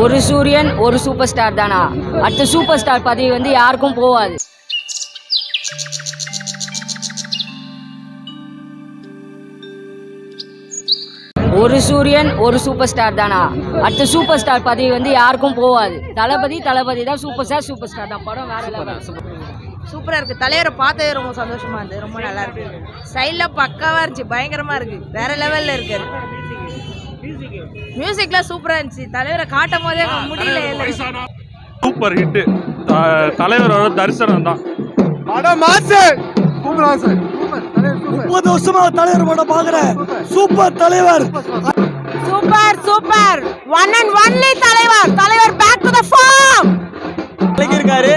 ஒரு சூரியன் ஒரு சூப்பர் ஸ்டார் தானா? அடுத்த சூப்பர் ஸ்டார் பதவி வந்து யாருக்கும் போகாது. ஒரு சூரியன் ஒரு சூப்பர் ஸ்டார் தானா? அடுத்த சூப்பர் ஸ்டார் பதவி வந்து யாருக்கும் போகாது. தளபதி தளபதி தான் சூப்பர் ஸ்டார் சூப்பர் ஸ்டார் தான். படம் வேற level. சூப்பரா. இருக்கு. தலைவரை பார்த்ததே ரொம்ப சந்தோஷமா இருந்தது. ரொம்ப நல்லா இருக்கு. ஸ்டைல்ல பக்காவா இருந்துச்சு. பயங்கரமா இருக்கு. வேற லெவல்ல இருக்கு மியூசிக்லாம் சூப்பரா இருந்துச்சு. தலைவரை காட்டும் போதே முடியல இல்ல. சூப்பர் ஹிட் தலைவரோட தரிசனம் தான். படம் மாசு! சூப்பரா சார் சூப்பர். தலைவர் சூப்பர். முப்பது வருஷமா தலைவர் படம் பாக்குறேன் சூப்பர். தலைவர். Super super one and only தலைவர். தலைவர் பேக் டு த ஃபார்ம் இருக்காரு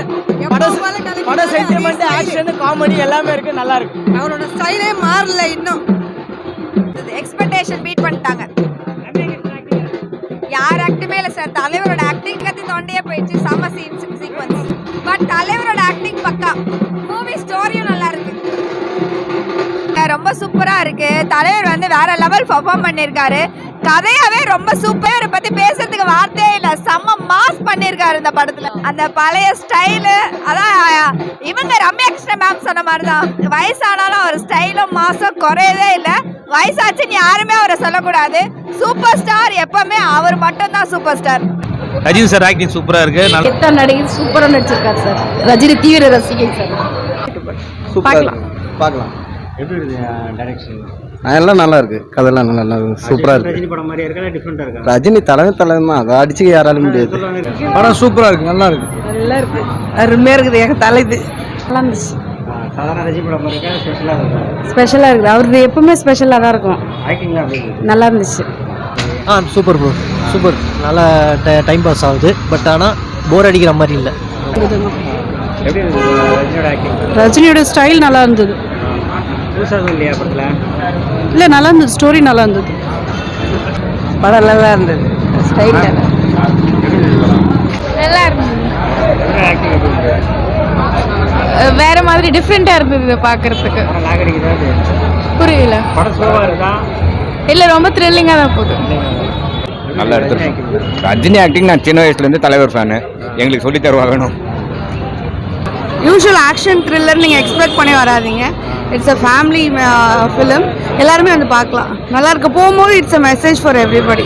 பட சென்டிமெண்ட் ஆக்ஷன் காமெடி எல்லாமே இருக்கு. நல்லா இருக்கு. அவரோட ஸ்டைலே மாறல இன்னும். எக்ஸ்பெக்டேஷன் பீட் பண்ணிட்டாங்க. சார் தலைவரோட ஆக்டிங் கத்தி தொண்டையே போயிடுச்சு. செம்ம சீன்ஸ் சீக்வன்ஸ் பட் தலைவரோட ஆக்டிங் பக்கா. மூவி ஸ்டோரியும் நல்லா இருக்கு. ரொம்ப சூப்பரா இருக்கு. தலைவர் வந்து வேற லெவல் பெர்ஃபார்ம் பண்ணியிருக்காரு. கதையாவே ரொம்ப சூப்பர் பத்தி பேசுறதுக்கு வார்த்தையே இல்ல. செம்ம மாஸ் பண்ணியிருக்காரு இந்த படத்துல. அந்த பழைய ஸ்டைலு அதான் இவங்க ரம்யா கிருஷ்ண மேம் சொன்ன மாதிரி தான் வயசானாலும் அவர் ஸ்டைலும் மாசம் குறையதே இல்லை. வயசாச்சுன்னு யாருமே அவரை சொல்லக்கூடாது. சூப்பர் ஸ்டார் எப்பவுமே அவர் மட்டும் தான் super star Rajini sir acting சூப்பரா இருக்கு. நல்ல கெத்த நடிகர் சூப்பராக நடிச்சிருக்காரு சார்? ரஜினி தீவிர ரசிகை சார். சூப்பரா பார்க்கலாம். எப்படி இருக்கு டைரக்ஷன் எல்லாம் நல்லா இருக்கு. கதையெல்லாம் நல்லா நல்லா சூப்பரா இருக்கு. ரஜினி படம் மாதிரி இருக்கா டிஃப்ரெண்டா இருக்கா? ரஜினி தலைமை தலைமை தான். அதை அடிச்சு யாராலும் முடியாது. படம் சூப்பரா இருக்கு. நல்லா இருக்கு. நல்லா இருக்கு. அருமையா இருக்குது. எங்க தலை இது. நல்லா இருந்துச்சு. சாதாரண ரஜினி படம் மாதிரி இருக்கா ஸ்பெஷலா இருக்கா. ஸ்பெஷலாக இருக்குது அவரது எப்பவுமே ஸ்பெஷலாக தான் இருக்கும். ஆக்டிங்லாம் நல்லா இருந்துச்சு. ஆ சூப்பர் ப்ரோ சூப்பர் நல்லா டைம் பாஸ் ஆகுது. பட் ஆனால் போர் அடிக்கிற மாதிரி இல்லை. ரஜினியோட ஸ்டைல் நல்லா இருந்தது. இல்லை நல்லா இருந்தது. ஸ்டோரி நல்லா இருந்தது. படம் நல்லா இருந்தது. ஸ்டைல் நல்லா இருந்தது ரஜினியோட ஆக்டிங் எப்படி இருக்கு வேற மாதிரி டிஃப்ரெண்ட்டாக இருந்தது பார்க்கறதுக்கு? புரியல. இல்லை ரொம்ப த்ரில்லிங்காக தான் போகுது. நல்லா எடுத்துருக்கோம் ரஜினி ஆக்டிங் நான் சின்ன வயசுல இருந்து தலைவர் ஃபேனு எங்களுக்கு சொல்லி தருவா வேணும். யூஷுவல் ஆக்ஷன் த்ரில்லர் நீங்கள் எக்ஸ்பெக்ட் பண்ணி வராதீங்க. இட்ஸ் அ ஃபேமிலி ஃபிலிம் எல்லாருமே வந்து பார்க்கலாம். நல்லா இருக்கு. போகும்போது it's a message for everybody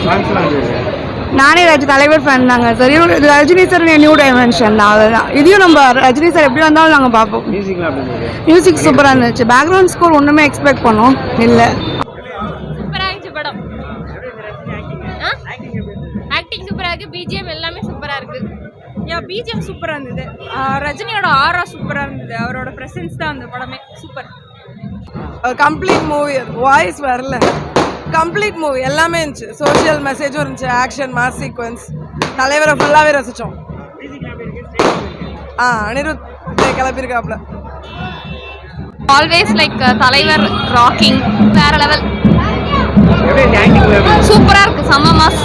நானே ரஜி தலைவர் ஃபேன் தாங்க. சார் இது ரஜினி சார் நியூ டைமென்ஷன் தான். அதுதான். இதையும் நம்ம ரஜினி சார் எப்படி வந்தாலும் நாங்கள் பார்ப்போம். மியூசிக் சூப்பராக இருந்துச்சு. பேக்ரவுண்ட் ஸ்கோர் ஒன்றுமே எக்ஸ்பெக்ட் பண்ணோம். இல்லை. சூப்பரா இருந்துச்சு படம் ஆக்டிங் சூப்பரா இருக்கு. பிஜிஎம் எல்லாமே சூப்பரா இருக்கு. யா பிஜிஎம் சூப்பரா இருந்தது. ரஜினியோட ஆரா சூப்பரா இருந்தது. அவரோட பிரசன்ஸ் தான் அந்த படமே. சூப்பர் கம்ப்ளீட் மூவி வாய்ஸ் வரல. கம்ப்ளீட் மூவி எல்லாமே இருந்துச்சு. சோஷியல் மெசேஜும் இருந்துச்சு. ஆக்ஷன் மாஸ் சீக்வன்ஸ் தலைவரை ஃபுல்லாகவே ரசித்தோம் ஆ அனிருத் கிளப்பியிருக்காப்ல ஆல்வேஸ் லைக் தலைவர் ராக்கிங் வேற லெவல் சூப்பரா இருக்கு செம்ம மாஸ்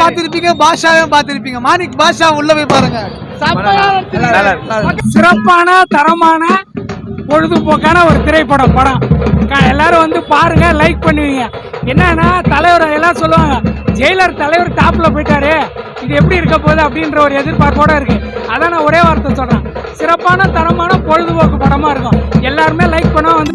பார்த்திருப்பீங்க பாஷாவையும் பார்த்திருப்பீங்க. மாணிக் பாஷா உள்ள போய் பாருங்க. சிறப்பான தரமான பொழுதுபோக்கான ஒரு திரைப்படம் படம். எல்லாரும் வந்து பாருங்க லைக் பண்ணுவீங்க. என்னன்னா தலைவர் எல்லாம் சொல்லுவாங்க ஜெயிலர் தலைவர் டாப்ல போயிட்டாரு இது எப்படி இருக்க போகுது? அப்படின்ற ஒரு எதிர்பார்ப்போட இருக்கு. அதான் நான் ஒரே வார்த்தை சொல்றேன். சிறப்பான தரமான பொழுதுபோக்கு படமா இருக்கும். எல்லாருமே லைக் பண்ண வந்து